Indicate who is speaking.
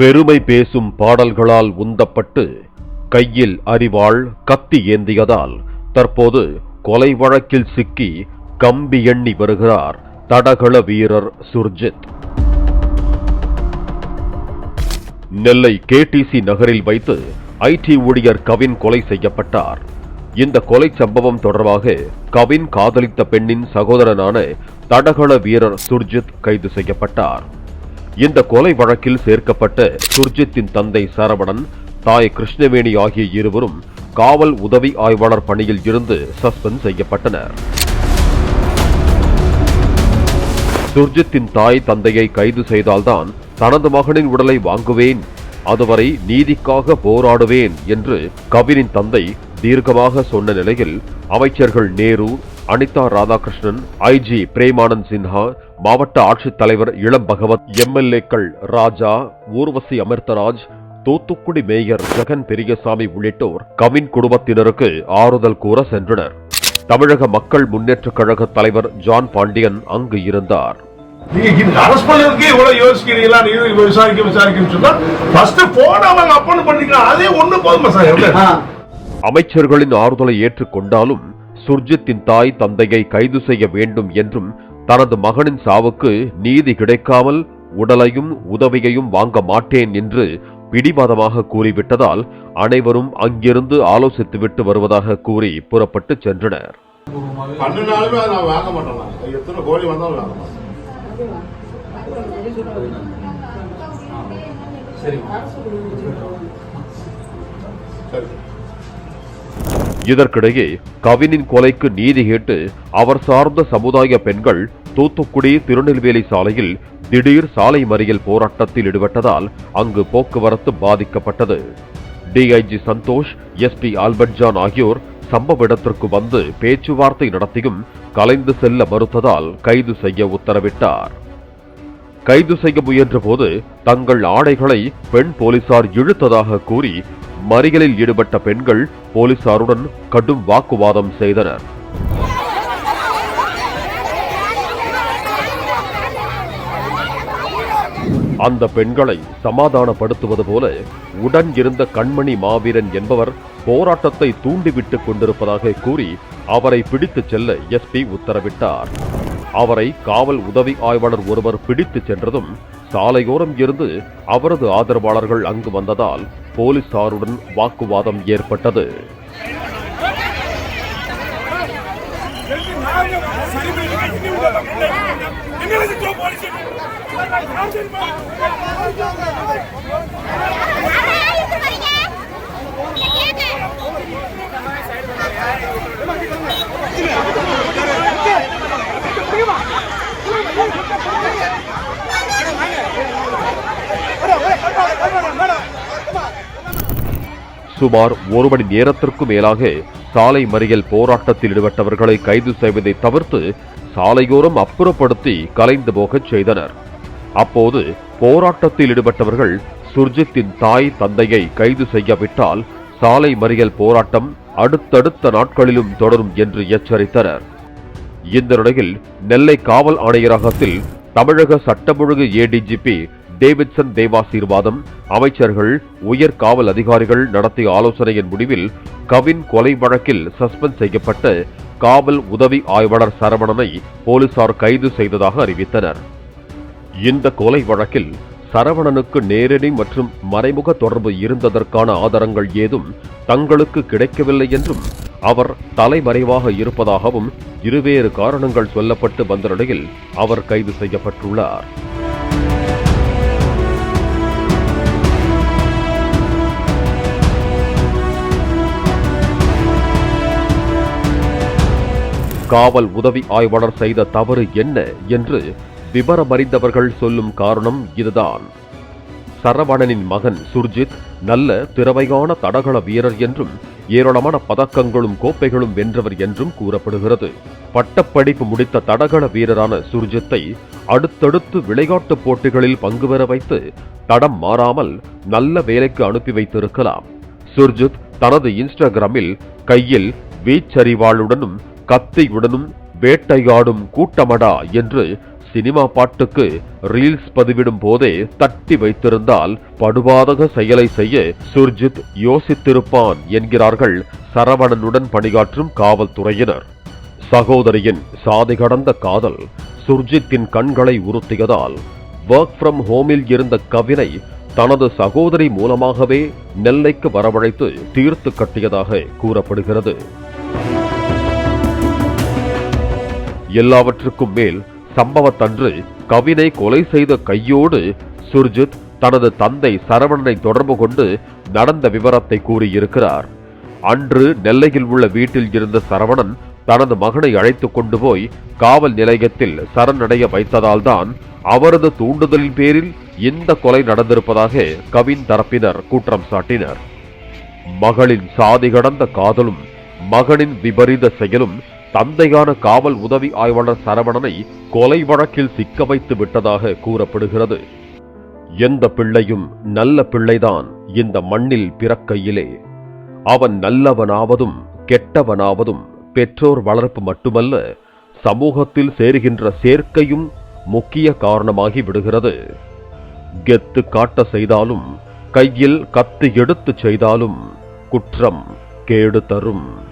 Speaker 1: பெருமை பேசும் பாடல்களால் உந்தப்பட்டு கையில் அறிவாள் கத்தி ஏந்தியதால் தற்போது கொலை வழக்கில் சிக்கி கம்பி எண்ணி வருகிறார் தடகள வீரர் சுர்ஜித். நெல்லை கேடிசி நகரில் வைத்து ஐடி ஊழியர் கவின் கொலை செய்யப்பட்டார். இந்த கொலை சம்பவம் தொடர்பாக கவின் காதலித்த பெண்ணின் சகோதரனான தடகள வீரர் சுர்ஜித் கைது செய்யப்பட்டார். இந்த கொலை வழக்கில் சேர்க்கப்பட்ட சுர்ஜித்தின் தந்தை சரவணன் தாய் கிருஷ்ணவேணி ஆகிய இருவரும் காவல் உதவி ஆய்வாளர் பணியில் இருந்து சஸ்பெண்ட் செய்யப்பட்டனர். சுர்ஜித்தின் தாய் தந்தையை கைது செய்தால்தான் தனது மகனின் உடலை வாங்குவேன் அதுவரை நீதிக்காக போராடுவேன் என்று கவினின் தந்தை தீர்க்கமாக சொன்ன நிலையில் அமைச்சர்கள் நேரு அனிதா ராதாகிருஷ்ணன் ஐஜி பிரேமானந்த் சின்ஹா மாவட்ட ஆட்சித்தலைவர் இளம் பகவத் எம்எல்ஏக்கள் ராஜா ஊர்வசி அமிர்தராஜ் தூத்துக்குடி மேயர் ஜெகன் பெரியசாமி உள்ளிட்டோர் கவின் குடும்பத்தினருக்கு ஆறுதல் கூற சென்றனர். தமிழக மக்கள் முன்னேற்றக் கழக தலைவர் ஜான் பாண்டியன் அங்கு இருந்தார்.
Speaker 2: நீங்க இது அரஸ்ட் பண்ணதுக்கே இவ்வளவு யோசிக்கிறீங்களா? நீங்க இவ்வளவு விசாரிக்க விசாரிக்கன்னு சொன்னா ஃபர்ஸ்ட் போன் அவங்க அப்பன்னு பண்ணிக்கலாம். அதே ஒண்ணு போதுமா சார்? எவ்வளவு?
Speaker 1: அமைச்சர்களின் ஆறுதலை ஏற்றுக்கொண்டாலும் சுர்ஜித்தின் தாய் தந்தையை கைது செய்ய வேண்டும் என்றும் தனது மகனின் சாவுக்கு நீதி கிடைக்காமல் உடலையும் உதவியையும் வாங்க மாட்டேன் என்று பிடிவாதமாக கூறிவிட்டதால் அனைவரும் அங்கிருந்து ஆலோசித்துவிட்டு வருவதாக கூறி புறப்பட்டு சென்றனர்.
Speaker 2: பண்ணினாலுமே
Speaker 1: இதற்கிடையே கவினின் கொலைக்கு நீதி கேட்டு அவர் சார்ந்த சமுதாய பெண்கள் தூத்துக்குடி திருநெல்வேலி சாலையில் திடீர் சாலை மறியல் போராட்டத்தில் ஈடுபட்டதால் அங்கு போக்குவரத்து பாதிக்கப்பட்டது. DIG Santhosh SP Albert John ஆகியோர் சம்பவ இடத்திற்கு வந்து பேச்சுவார்த்தை நடத்தியும் கலைந்து செல்ல மறுத்ததால் கைது செய்ய உத்தரவிட்டார். கைது செய்ய முயன்றபோது தங்கள் ஆடைகளை பெண் போலீசார் இழுத்ததாக கூறி மறியலில் ஈடுபட்ட பெண்கள் போலீசாருடன் கடும் வாக்குவாதம் செய்தனர். அந்த பெண்களை சமாதானப்படுத்துவது போல உடன் இருந்த கண்மணி மாவீரன் என்பவர் போராட்டத்தை தூண்டிவிட்டுக் கொண்டிருப்பதாக கூறி அவரை பிடித்துச் செல்ல எஸ்பி உத்தரவிட்டார். அவரை காவல் உதவி ஆய்வாளர் ஒருவர் பிடித்துச் சென்றதும் சாலையோரம் இருந்து அவரது ஆதரவாளர்கள் அங்கு வந்ததால் போலீசாருடன் வாக்குவாதம் ஏற்பட்டது. சுமார் ஒரு மணி நேரத்திற்கு மேலாக சாலை மறியல் போராட்டத்தில் ஈடுபட்டவர்களை கைது செய்வதை தவிர்த்து சாலையோரம் அப்புறப்படுத்தி கலைந்து போகச் செய்தனர். அப்போது போராட்டத்தில் ஈடுபட்டவர்கள் சுர்ஜித்தின் தாய் தந்தையை கைது செய்யவிட்டால் சாலை மறியல் போராட்டம் அடுத்தடுத்த நாட்களிலும் தொடரும் என்று எச்சரித்தனர். இந்த நிலையில் நெல்லை காவல் ஆணையரகத்தில் தமிழக சட்டம் ஏடிஜிபி டேவிட்சன் தேவாசீர்வாதம் அமைச்சர்கள் உயர் காவல் அதிகாரிகள் நடத்திய ஆலோசனையின் முடிவில் கவின் கொலை வழக்கில் சஸ்பெண்ட் செய்யப்பட்ட காவல் உதவி ஆய்வாளர் சரவணனை போலீசார் கைது செய்ததாக அறிவித்தனர். இந்த கொலை வழக்கில் சரவணனுக்கு நேரடி மற்றும் மறைமுக தொடர்பு இருந்ததற்கான ஆதாரங்கள் ஏதும் தங்களுக்கு கிடைக்கவில்லை என்றும் அவர் தலைமறைவாக இருப்பதாகவும் இருவேறு காரணங்கள் சொல்லப்பட்டு வந்த நிலையில் அவர் கைது செய்யப்பட்டுள்ளார். காவல் உதவி ஆய்வாளர் செய்த தவறு என்ன என்று விவரமறிந்தவர்கள் சொல்லும் காரணம் இதுதான். சரவணனின் மகன் சுர்ஜித் நல்ல திறமையான தடகள வீரர் என்றும் ஏராளமான பதக்கங்களும் கோப்பைகளும் வென்றவர் என்றும் கூறப்படுகிறது. பட்டப்படிப்பு முடித்த தடகள வீரரான சுர்ஜித்தை அடுத்தடுத்து விளையாட்டுப் போட்டிகளில் பங்கு பெற வைத்து தடம் மாறாமல் நல்ல வேலைக்கு அனுப்பி வைத்திருக்கலாம். சுர்ஜித் தனது இன்ஸ்டாகிராமில் கையில் வீச்சரிவாளுடனும் கத்தியுடனும் வேட்டையாடும் கூட்டமடா என்று சினிமா பாட்டுக்கு ரீல்ஸ் பதிவிடும் போதே தட்டி வைத்திருந்தால் படுபாதக செயலை செய்ய சுர்ஜித் யோசித்திருப்பான் என்கிறார்கள் சரவணனுடன் பணியாற்றும் காவல்துறையினர். சகோதரியின் சாதி கடந்த காதல் சுர்ஜித்தின் கண்களை உறுத்தியதால் ஒர்க் ஃப்ரம் ஹோமில் இருந்த கவினை தனது சகோதரி மூலமாகவே நெல்லைக்கு வரவழைத்து தீர்த்து கட்டியதாக கூறப்படுகிறது. எல்லாவற்றுக்கும் மேல் சம்பவத்தன்று கவினை கொலை செய்த கையோடு சுர்ஜித் தனது தந்தை சரவணனை தொடர்பு கொண்டு நடந்த விவரத்தை கூறியிருக்கிறார். அன்று நெல்லையில் உள்ள வீட்டில் இருந்த சரவணன் தனது மகனை அழைத்துக் கொண்டு போய் காவல் நிலையத்தில் சரணடைய வைத்ததால்தான் அவரது தூண்டுதலின் பேரில் இந்த கொலை நடந்திருப்பதாக கவின் தரப்பினர் குற்றம் சாட்டினர். மகளின் சாதி கடந்த காதலும் மகனின் விபரீத செயலும் தந்தையான காவல் உதவி ஆய்வாளர் சரவணனை கொலை வழக்கில் சிக்க வைத்து விட்டதாக கூறப்படுகிறது. எந்த பிள்ளையும் நல்ல பிள்ளைதான் இந்த மண்ணில் பிறக்கையிலே. அவன் நல்லவனாவதும் கெட்டவனாவதும் பெற்றோர் வளர்ப்பு மட்டுமல்ல சமூகத்தில் சேருகின்ற சேர்க்கையும் முக்கிய காரணமாகி விடுகிறது. கெத்து காட்ட செய்தாலும் கையில் கத்து எடுத்து செய்தாலும் குற்றம் கேடு தரும்.